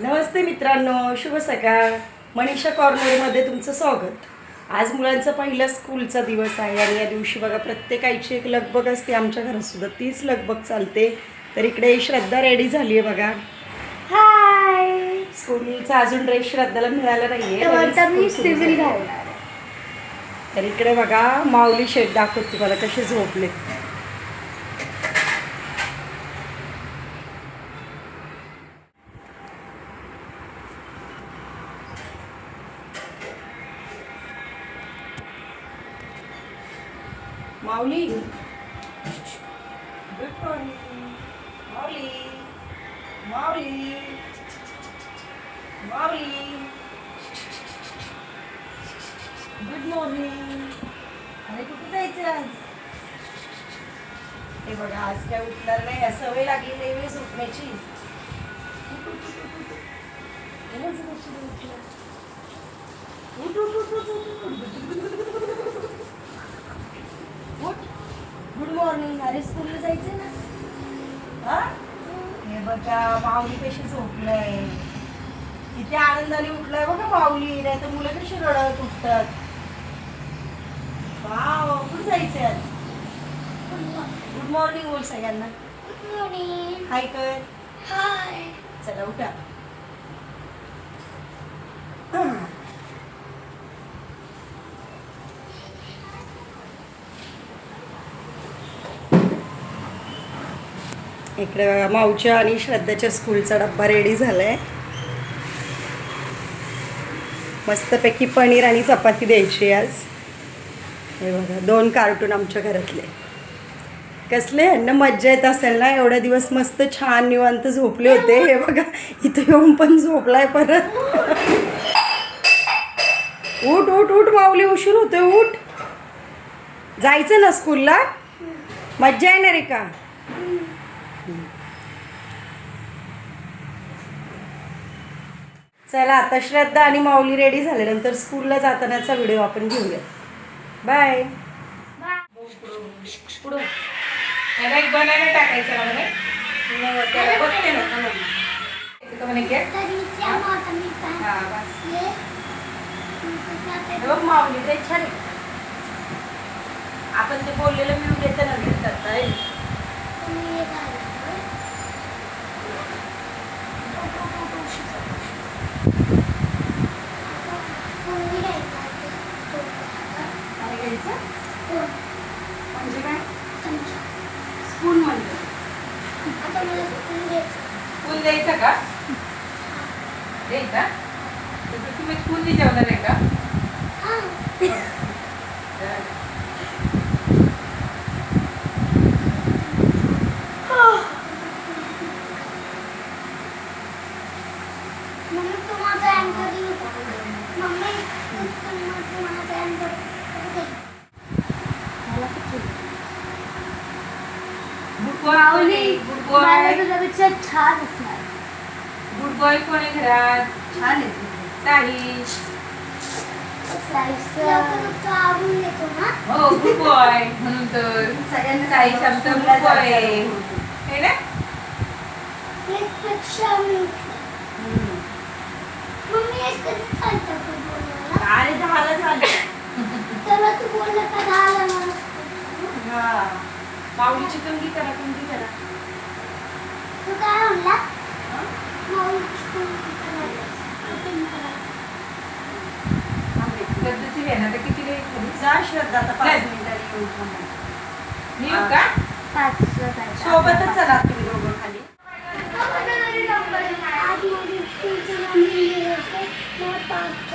नमस्ते मित्रांनो शुभ सकाळ. मनीषा कॉर्नरमध्ये तुमचं स्वागत. आज मुलांचा पहिला स्कूलचा दिवस आहे आणि या दिवशी बघा प्रत्येकाची एक लगबग असते. आमच्या घरात सुद्धा तीच लगबग चालते. तर इकडे श्रद्धा रेडी झाली आहे बघा हाय स्कूलचा अजून ड्रेस श्रद्धाला मिळाला झालं. घालणार तर इकडे बघा माऊली शेट दाखवते मला कसे झोपले माऊली. गुड मॉर्निंग माऊली. माऊली. माऊली. गुड मॉर्निंग अरे कुठे जायचं आज? हे बघा आज काय उठणार नाही. सवय लागली नाही वेळेस उठण्याची. उठलं? उठ, उठ, उठ, उठ. उठ गुड मॉर्निंग अरे स्कूलला जायचं ना. हा? हे बघा माऊली कशी झोपलंय. किती आनंदाने उठलाय बघा माऊली. नाही तर मुलं कशी रडत उठतात. वाव कुठे जायचंय आज? गुड मॉर्निंग बोल सगळ्यांना. गुड मॉर्निंग हाय कर. हाय चला उठा. इकडे बघा माऊच्या आणि श्रद्धाच्या स्कूलचा डब्बा रेडी झालाय. मस्तपैकी पनीर आणि चपाती द्यायची आज. हे बघा दोन कार्टून आमच्या घरातले. कसले यांना मज्जा येत असेल ना एवढ्या दिवस मस्त छान निवांत झोपले होते. हे बघा इथं येऊन पण झोपलाय परत. उठ उठ उठ माऊली उशीर होते उठ. जायचं ना स्कूलला? मज्जा येणार आहे का? चला आता श्रद्धा आणि माऊली रेडी झाल्यानंतर स्कूलला जातानाचा व्हिडिओ आपण घेऊया. बाय बनाना टाकायचा माऊली ते छान आहे. आपण ते बोललेलं मी देतं ना घ्यायचं म्हणजे काय? स्कूल म्हणजे स्कूल द्यायचा का? द्यायचा? तर तुम्ही स्कूल जेवणार आहे का? Good boy. गुड बॉय तुझ्यापेक्षा छान असणार गुड बॉय कोण आहे घरात? छान आहे ना. हो गुड बॉय. म्हणून तर सगळ्यांना आमचा स्कूलला गुड बॉय. आहे. है ना? अरे दहाला झालं तू बोललं का दहाला मला? हा. माऊलीची कंगी करा कंगी करा तू काय म्हणला? पद्धती आहे ना तर किती वेळ करू जा श्रद्धा आता पाच चल. मिनिटांनी येऊन थांबा. मी येऊ का? सोबतच चला तुम्ही दोघं खाली माझी स्कूलचं. मला पाच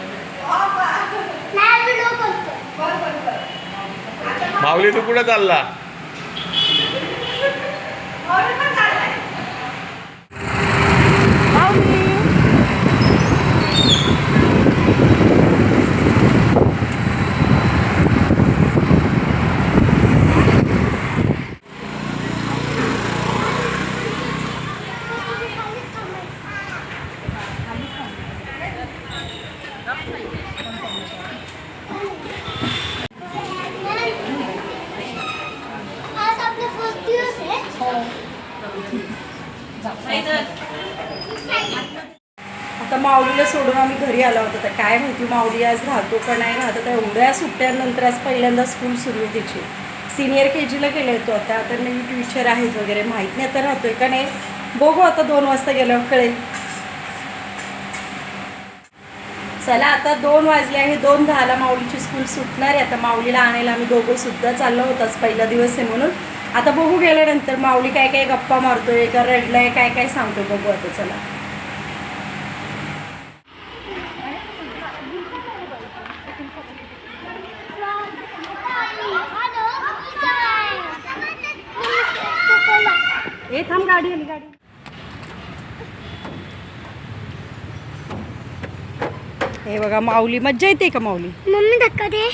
माऊली तू कुठं चालला आज आपला फर्स्ट दिवस आहे आता माऊलीला सोडून आम्ही घरी आलो होता. तर काय माहिती माऊली आज राहतो का नाही राहतो. तर एवढ्या सुट्ट्यानंतर आज पहिल्यांदा स्कूल सुरू आहे तिची. सिनियर के जीला गेलो होतो. आता आता नवीन टीचर आहेत वगैरे. माहीत नाही आता राहतोय का नाही. बघू आता दोन वाजता गेल्यावर कळेल. चला आता दोन वाजले आहे. दोन दहाला माऊलीची स्कूल सुटणार आहे. आता माऊलीला आणायला आम्ही दोघं सुद्धा चाललो होताच पहिला दिवस आहे म्हणून. आता बघू गेल्यानंतर माऊली काय काय गप्पा मारतोय का रडलाय काय काय सांगतोय बघू आता. चला. गाडी आली गाडी. हे बघा माऊली मज्जा येते का माऊली? मम्मी धक्का दे.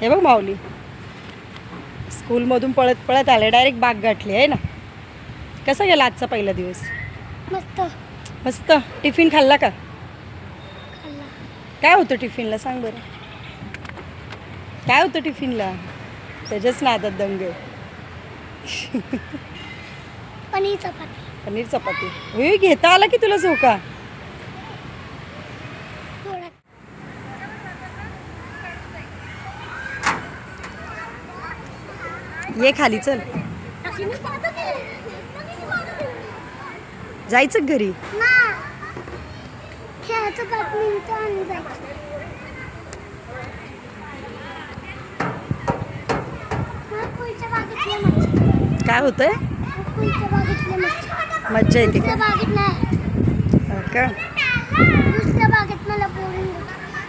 हे बघ माऊली. स्कूलमधून पळत पळत आले डायरेक्ट बाग गाठली आहे ना? कसा गेला आजचा पहिला दिवस? मस्त. मस्त. टिफिन खाल्ला का? काय होतं टिफिनला सांग बरं? काय होतं टिफिनला? त्याच्याच नादात दंग पनीर चपाती. पनीर चपाती. होय घेता आला की तुला झोका ये खाली चल. जायचं घरी? खेळायचं बॅडमिंटन आणि जायचं. मला पुढच्या बागेतले मच्छी काय होतंय? मज्जा येते का? हो का दुसऱ्या बागेत मला बोरिंग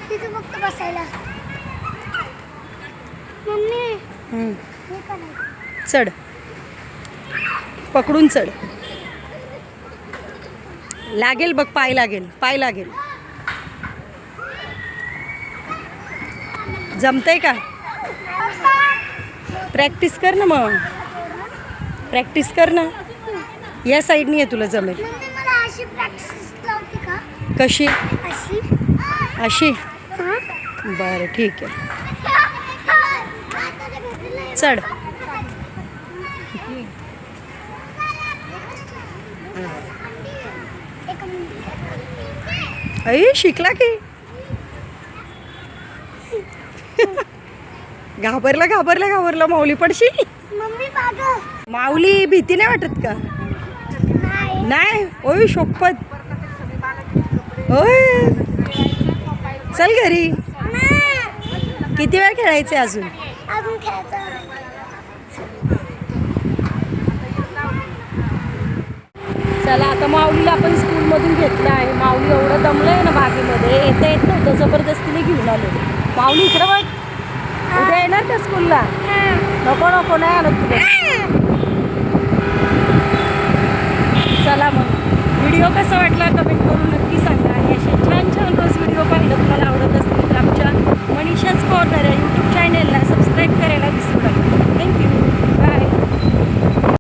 तिथे फक्त बसायला मम्मी. चढ. पकडून चढ. लागेल बघ पाय लागेल पाय लागेल. जमतंय का? प्रॅक्टिस कर ना मग. प्रॅक्टिस कर ना. या साईडनी आहे तुला जमेल. का? कशी? अशी. हां? बरं ठीक आहे. चढ. अय शिकला की? घाबरला घाबरला घाबरला माऊली पडशील. माऊली भीती नाही वाटत का? नाही. नाही? ओय शोपत होय चल घरी. किती वेळ खेळायचे अजून चला आता माऊलीला आपण स्कूलमधून घेतलं आहे. माऊली एवढं दमलं आहे ना बागेमध्ये. येता येत नव्हतं जबरदस्तीने घेऊन आलो. माऊली इकडं बघ. उद्या येणार का स्कूलला नको नको नाही आणत तुला चला मग. व्हिडिओ कसा वाटला कमेंट करून नक्की सांगा. आणि असे छान छान रोज व्हिडिओ पाहिलं तुम्हाला आवडत असतील आमच्या मनीषाच कॉर्नर आहे.